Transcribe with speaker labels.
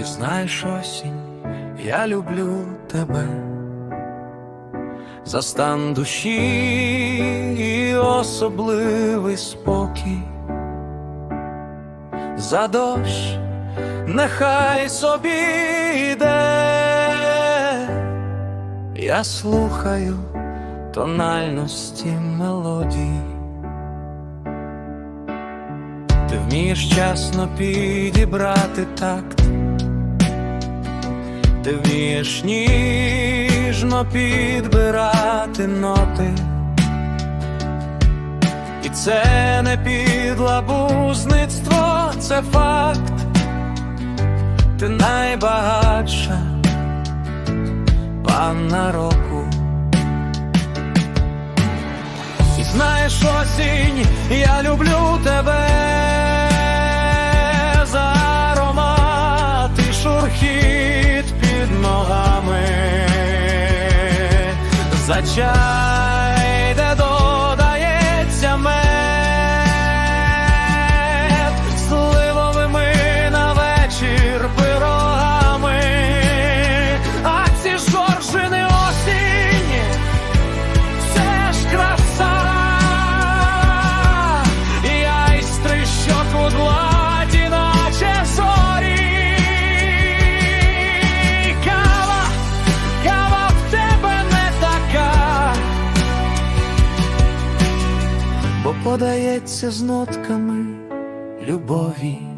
Speaker 1: І знаєш осінь, я люблю тебе. За стан душі і особливий спокій, за дощ, нехай собі йде, я слухаю тональності мелодій. Ти вмієш часно підібрати такт, ти вмієш ніжно підбирати ноти, і це не підлабузництво, це факт, ти найбагатша панна року. І знаєш осінь, я люблю тебе за чай, подається з нотками любові.